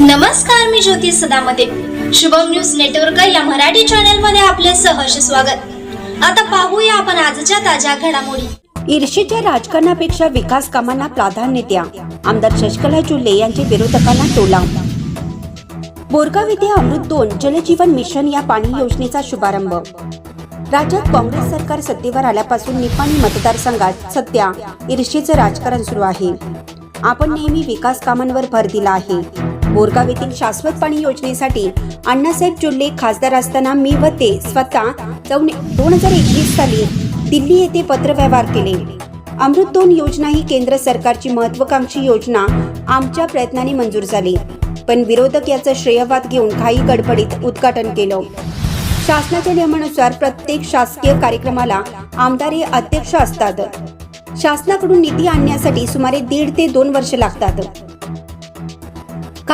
नमस्कार मी Jyoti Sadamate. Shubham news network या मराठी चॅनलमध्ये आपले सहर्ष स्वागत. आता पाहूया आपण आजच्या ताज्या घडामोडी. ईर्षेच्या राजकारणापेक्षा विकास कामांना प्राधान्य द्या. आमदार शशकला चुल्ले यांचे विरोधकांना टोला बोरगाव येथे अमृत दोन जलजीवन मिशन या पाणी योजनेचा शुभारंभ. राज्यात काँग्रेस सरकार सत्तेवर आल्यापासून निपाणी मतदारसंघात सध्या ईर्षेचं राजकारण सुरू आहे. आपण नेहमी विकास कामांवर भर दिला आहे. बोरगाव येथील शाश्वत पाणी योजनेसाठी अण्णासाहेब चुल्ले खासदार असताना मी व ते स्वतः दोन हजार एकवीस साली दिल्ली येथे पत्रव्यवहार केले. अमृत दोन योजना ही केंद्र सरकारची महत्वाकांक्षी योजना आमच्या प्रयत्नाने मंजूर झाली. पण विरोधक याचं श्रेयवाद घेऊन घाई गडबडीत उद्घाटन केलं. शासनाच्या नियमानुसार प्रत्येक शासकीय कार्यक्रमाला आमदार हे अध्यक्ष असतात. शासनाकडून निधी आणण्यासाठी सुमारे दीड ते दोन वर्ष लागतात.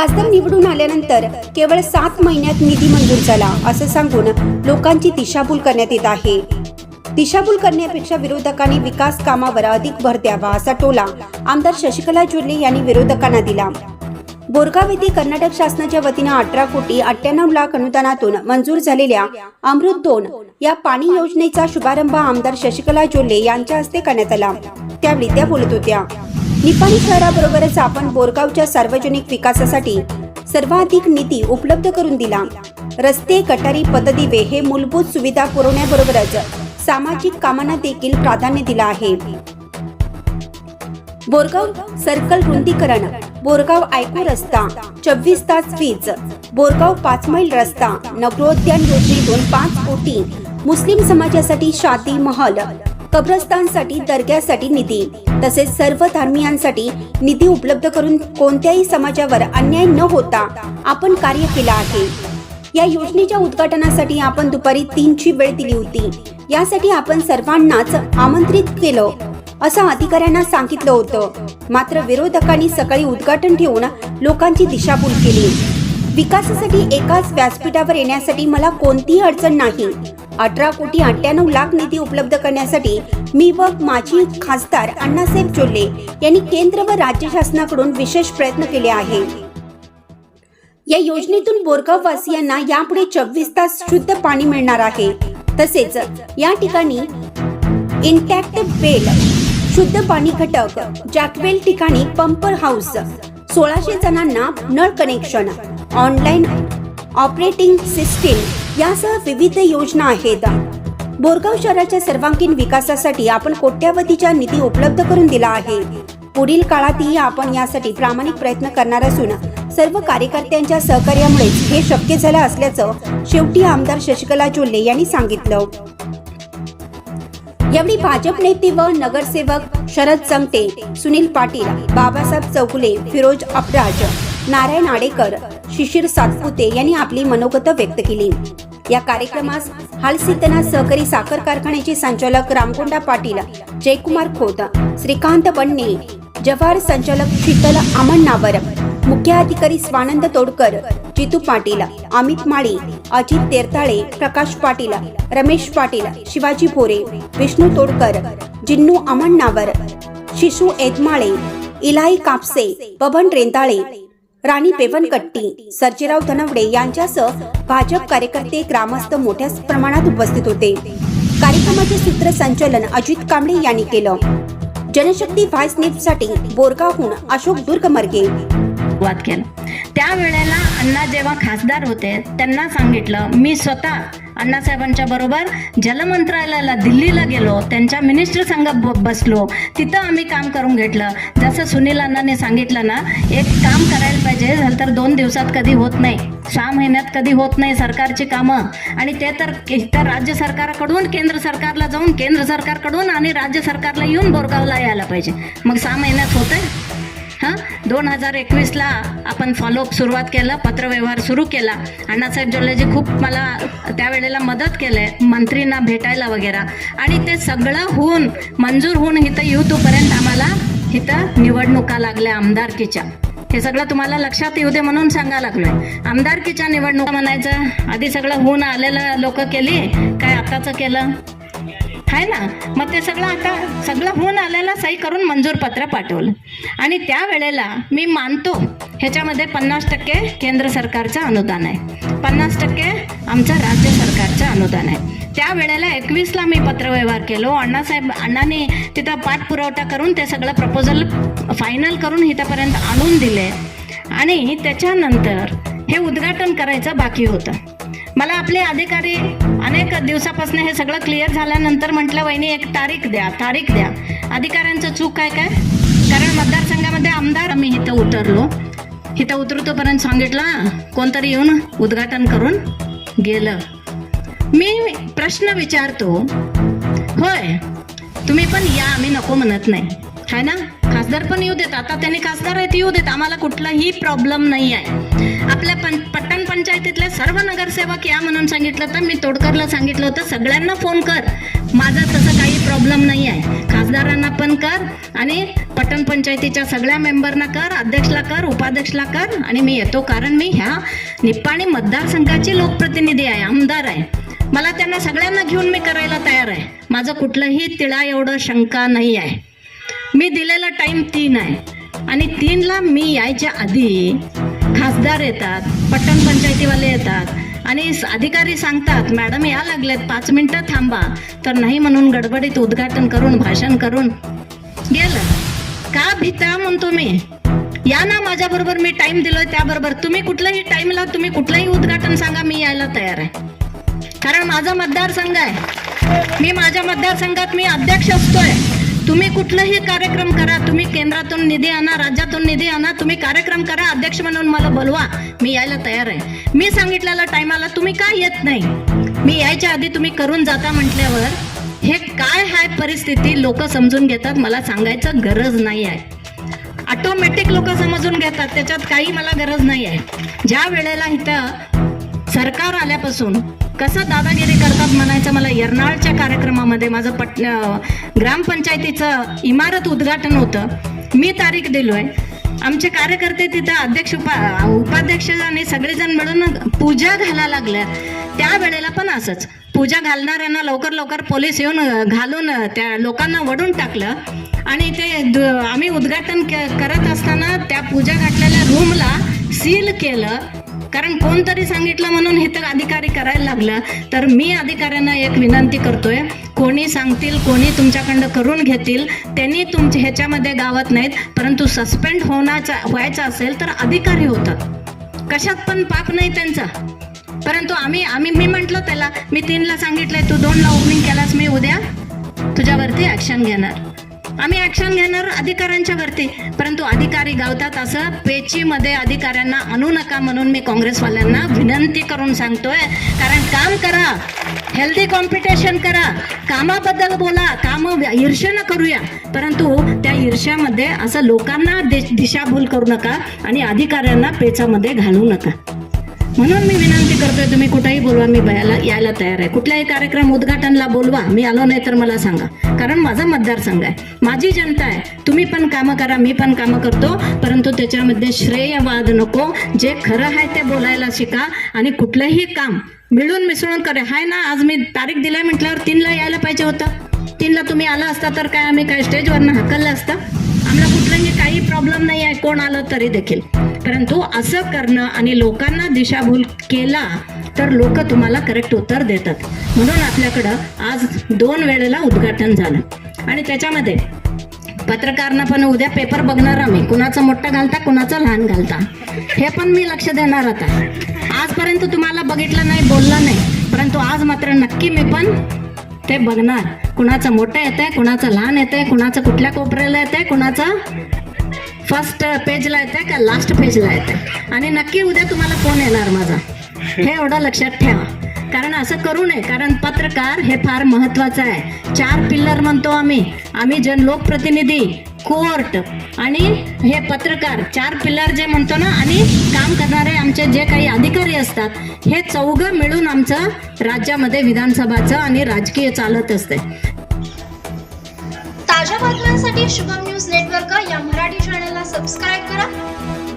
खासदार निवडून आल्यानंतर केवळ सात महिन्यात निधी मंजूर झाला असं सांगून लोकांची दिशाभूल करण्यात येत आहे. दिशाभूल करण्यापेक्षा विरोधकांनी विकास कामावर अधिक भर द्यावा असा टोला आमदार शशिकला जुर्ले यांनी विरोधकांना दिला. बोरगाव येथे कर्नाटक शासनाच्या वतीनं अठरा कोटी अठ्ठ्याण्णव लाख अनुदानातून मंजूर झालेल्या अमृत दोन या पाणी योजनेचा शुभारंभ आमदार शशिकला जोल्ले यांच्या हस्ते करण्यात आला. त्यावेळी त्या बोलत होत्या. निपाणी शहराबरोबरच आपण बोरगावच्या सार्वजनिक विकासासाठी सर्वाधिक निधी उपलब्ध करून दिला. रस्ते गटारी पतदिवे हे मूलभूत सुविधा पुरवण्याबरोबरच सामाजिक कामांना देखील प्राधान्य दिलं आहे. बोरगाव सर्कल रुंदीकरण बोरगाव आयकू रस्ता चोवीस तास वीज बोरगाव पाच मैल रस्ता नगरोद्यान योजनेतून पाच कोटी मुस्लिम समाजासाठी शादी महल कब्रस्तानसाठी दर्ग्यासाठी निधी तसेच सर्व धर्मियांसाठी निधी उपलब्ध करून कोणत्याही समाजावर अन्याय न होता आपण कार्य केला आहे. या योजनेच्या उद्घाटनासाठी आपण दुपारी तीनची वेळ दिली होती. यासाठी आपण सर्वांनाच आमंत्रित केलं असं अधिकाऱ्यांना सांगितलं होतं. मात्र विरोधकांनी सकाळी उद्घाटन ठेवून लोकांची दिशाभूल केली. विकासासाठी एकाच व्यासपीठावर येण्यासाठी मला कोणतीही अडचण नाही. अठरा कोटी अठ्ठ्याण्णव लाख निधी उपलब्ध करण्यासाठी मी व माजी खासदार अण्णासाहेब जोल्ले यांनी केंद्र व राज्य शासनाकडून विशेष प्रयत्न केले आहे या योजनेतून बोरगाव वासियांना यापुढे चोवीस तास शुद्ध पाणी मिळणार आहे. तसेच या ठिकाणी इंटॅक्ट बेल शुद्ध पाणी घटक जॅकवेल ठिकाणी पंपर हाऊस सोळाशे जणांना नळ कनेक्शन ऑनलाईन ऑपरेटिंग सिस्टीम यासह विविध योजना आहेत. बोरगाव शहराच्या सर्वांगीण विकासासाठी आपण कोट्यावधीचा निधी उपलब्ध करून दिला आहे. पुढील काळातही आपण यासाठी प्रामाणिक प्रयत्न करणार असून सर्व कार्यकर्त्यांच्या सहकार्यामुळे हे शक्य झालं असल्याचं शेवटी आमदार शशिकला जोल्ले यांनी सांगितलं. यावेळी भाजप नेते व नगरसेवक शरद चमटे सुनील पाटील बाबासाहेब चौगुले फिरोज अपराज नारायण आडेकर शिशिर सातपुते यांनी आपली मनोगत व्यक्त केली. या कार्यक्रमास हालसिद्धना सहकारी साखर कारखान्याचे संचालक रामकोंडा पाटील जयकुमार खोत श्रीकांत बन्ने जव्हार संचालक शीतल आमण्णावर मुख्याधिकारी स्वानंद तोडकर जितू पाटील अमित माळी अजित तेरताळे प्रकाश पाटील रमेश पाटील शिवाजी भोरे विष्णू तोडकर जिन्नू अमण्णावर शिशू एदमाळे इलाई कापसे बबन रेंदाळे राणी पेवनकट्टी सर्जेराव धनवडे यांच्यासह भाजप कार्यकर्ते ग्रामस्थ मोठ्या प्रमाणात उपस्थित होते. कार्यक्रमाचे सूत्रसंचालन अजित कांबळे यांनी केलं. जनशक्ती व्हाईस न्यूजसाठी बोरगावहून अशोक दुर्गमर्गे. सुरुवात त्यावेळेला अण्णा जेव्हा खासदार होते त्यांना सांगितलं मी स्वतः अण्णासाहेबांच्या बरोबर जलमंत्रालयाला दिल्लीला गेलो त्यांच्या मिनिस्टर संघ ब- बसलो. तिथं आम्ही काम करून घेतलं. जसं सुनील अण्णाने सांगितलं ना एक काम करायला पाहिजे झालं तर दोन दिवसात कधी होत नाही. सहा महिन्यात कधी होत नाही सरकारची कामं. आणि ते तर तर राज्य सरकारकडून केंद्र सरकारला जाऊन केंद्र सरकारकडून आणि राज्य सरकारला येऊन बोरगावला यायला पाहिजे. मग सहा महिन्यात होतंय? हां? दोन हजार एकवीसला आपण फॉलोअप सुरुवात केलं पत्रव्यवहार सुरू केला. अण्णासाहेब जोल्लेजी खूप मला त्यावेळेला मदत केलंय मंत्रींना भेटायला वगैरे. आणि ते सगळं होऊन मंजूर होऊन इथं येऊ तोपर्यंत आम्हाला इथं निवडणुका लागल्या आमदारकीच्या. हे सगळं तुम्हाला लक्षात येऊ दे म्हणून सांगा लागलोय. आमदारकीच्या निवडणुका म्हणायचं आधी सगळं होऊन आलेलं लोक केली काय आताचं केलं? आहे ना? मग ते सगळं आता सगळं होऊन आलेला सही करून मंजूर पत्र पाठवलं. आणि त्यावेळेला मी मानतो ह्याच्यामध्ये पन्नास टक्के केंद्र सरकारचं अनुदान आहे. पन्नास टक्के आमचं राज्य सरकारचं अनुदान आहे. त्यावेळेला एकवीसला मी पत्रव्यवहार केलो. अण्णासाहेब अण्णांनी तिथं पाठपुरवठा करून ते सगळं प्रपोजल फायनल करून इथंपर्यंत आणून दिले. आणि त्याच्यानंतर हे उद्घाटन करायचं बाकी होतं. मला आपले अधिकारी अनेक दिवसापासून हे सगळं क्लिअर झाल्यानंतर म्हटलं वहिनी एक तारीख द्या तारीख द्या. अधिकाऱ्यांचं चूक काय काय? कारण मतदारसंघामध्ये आमदार आम्ही इथं उतरलो. इथं उतरतोपर्यंत सांगितलं कोणतरी येऊन उद्घाटन करून गेलं. मी प्रश्न विचारतो होय तुम्ही पण या आम्ही नको म्हणत नाही. है ना? खासदार पण येऊ देत. आता त्यांनी खासदार आहेत येऊ देत. आम्हाला कुठलाही प्रॉब्लेम नाही आहे. आपल्या पं पट्टण पंचायतीतल्या सर्व नगरसेवक या म्हणून सांगितलं तर मी तोडकरला सांगितलं होतं सगळ्यांना फोन कर. माझा तसं काही प्रॉब्लेम नाही आहे. खासदारांना पण कर आणि पट्टण पंचायतीच्या सगळ्या मेंबरना कर अध्यक्षला कर उपाध्यक्षला कर आणि मी येतो कारण मी ह्या निप्पाणी मतदारसंघाची लोकप्रतिनिधी आहे आमदार आहे. मला त्यांना सगळ्यांना घेऊन मी करायला तयार आहे. माझं कुठलंही तिळा एवढं शंका नाही आहे. मी दिलेला टाइम तीन आहे. आणि तीनला मी यायच्या आधी खासदार येतात पट्टण पंचायतीवाले येतात. आणि अधिकारी सांगतात मॅडम या लागलेत पाच मिनिटं थांबा. तर नाही म्हणून गडबडीत उद्घाटन करून भाषण करून गेलं. का भीता म्हणतो मी या ना माझ्याबरोबर मी टाइम दिलोय त्याबरोबर. तुम्ही कुठल्याही टाइमला तुम्ही कुठलंही उद्घाटन सांगा मी यायला तयार आहे. कारण माझा मतदारसंघ आहे. मी माझ्या मतदारसंघात मी अध्यक्ष असतोय. तुम्ही कुठलाही कार्यक्रम करा तुम्ही केंद्रातून निधी आणा राज्यातून निधी आणा तुम्ही कार्यक्रम करा अध्यक्ष म्हणून मला बोलवा मी यायला तयार आहे. मी सांगितलेल्या टायमाला तुम्ही का येत नाही? मी यायच्या आधी तुम्ही करून जाता म्हटल्यावर हे काय हाय परिस्थिती लोक समजून घेतात मला सांगायचं गरज नाही आहे. ऑटोमॅटिक लोक समजून घेतात त्याच्यात काही मला गरज नाही आहे. ज्या वेळेला इथं सरकार आल्यापासून कसं दादागिरी करतात म्हणायचं मला? यरनाळच्या कार्यक्रमामध्ये माझं पट ग्रामपंचायतीचं इमारत उद्घाटन होतं. मी तारीख दिलोय. आमचे कार्यकर्ते तिथं अध्यक्ष उपा उपाध्यक्ष आणि सगळेजण मिळून पूजा घाला लागल्या त्या वेळेला पण असंच. पूजा घालणाऱ्यांना लवकर लवकर पोलीस येऊन घालून त्या लोकांना वडून टाकलं. आणि ते द- आम्ही उद्घाटन करत असताना त्या पूजा घातलेल्या रूमला सील केलं. कारण कोणतरी सांगितलं म्हणून हे तर अधिकारी करायला लागलं. तर मी अधिकाऱ्यांना एक विनंती करतोय कोणी सांगतील कोणी तुमच्याकडं करून घेतील त्यांनी तुमच्या ह्याच्यामध्ये गावात नाहीत परंतु सस्पेंड होण्याचा व्हायचा असेल तर अधिकारी होतात. कशात पण पाप नाही त्यांचा. परंतु आम्ही आम्ही मी म्हटलं त्याला मी तीनला सांगितलंय तू दोनला ओपनिंग केलास मी उद्या तुझ्यावरती ॲक्शन घेणार. आम्ही ऍक्शन घेणार अधिकाऱ्यांच्या वरती. परंतु अधिकारी गावतात असं. पेचीमध्ये अधिकाऱ्यांना आणू नका म्हणून मी काँग्रेसवाल्यांना विनंती करून सांगतोय. कारण काम करा. हेल्दी कॉम्पिटिशन करा. कामाबद्दल बोला. काम ईर्ष्यानं करूया. परंतु त्या ईर्ष्यामध्ये असं लोकांना दि- दिशाभूल करू नका आणि अधिकाऱ्यांना पेचामध्ये घालू नका. म्हणून मी विनंती करतोय तुम्ही कुठेही बोलवा मी बयाला यायला तयार आहे. कुठल्याही कार्यक्रम उद्घाटनला बोलवा मी आलो नाही तर मला सांगा. कारण माझा मतदारसंघ आहे. माझी जनता आहे. तुम्ही पण कामं करा मी पण कामं करतो. परंतु त्याच्यामध्ये श्रेयवाद नको. जे खरं आहे ते बोलायला शिका आणि कुठलंही काम मिळून मिसळून करे. हाय ना आज मी तारीख दिलाय म्हटल्यावर तीनला यायला पाहिजे होतं. तीनला तुम्ही आला असता तर काय आम्ही काय स्टेजवरनं हकललं असतं? प्रॉब्लेम नाही आहे कोण आलं तरी देखील. परंतु असं करणं आणि लोकांना दिशाभूल केला तर लोक तुम्हाला करेक्ट उत्तर देतात. म्हणून आपल्याकडं आज दोन वेळेला उद्घाटन झालं. आणि त्याच्यामध्ये पत्रकारनं पण उद्या पेपर बघणार आम्ही कुणाचा मोठा घालता कुणाचा लहान घालता? हे पण मी लक्ष देणार आता. आजपर्यंत तुम्हाला बघितलं नाही बोललं नाही. परंतु आज मात्र नक्की मी पण ते बघणार. कुणाचं मोठं येत आहे कुणाचं लहान येत आहे कुणाचं कुठल्या कोपऱ्याला येत आहे कुणाचं फर्स्ट पेजला येते का लास्ट पेजला येते आणि नक्की उद्या तुम्हाला फोन येणार माझा. हे एवढं लक्षात ठेवा. कारण असं करू नये कारण पत्रकार हे फार महत्वाचं आहे. चार पिल्लर म्हणतो आम्ही. आम्ही जन लोकप्रतिनिधी कोर्ट आणि हे पत्रकार चार पिल्लर जे म्हणतो ना आणि काम करणारे आमचे जे काही अधिकारी असतात हे चौघं मिळून आमचं राज्यामध्ये विधानसभाचं आणि राजकीय चालत असते. ताज्या बातम्यांसाठी शुभम न्यूज नेटवर्क या मराठी चॅनलला सबस्क्राईब करा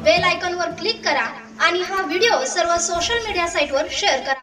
बेल आयकॉनवर क्लिक करा आणि हा व्हिडिओ सर्व सोशल मीडिया साईटवर शेअर करा.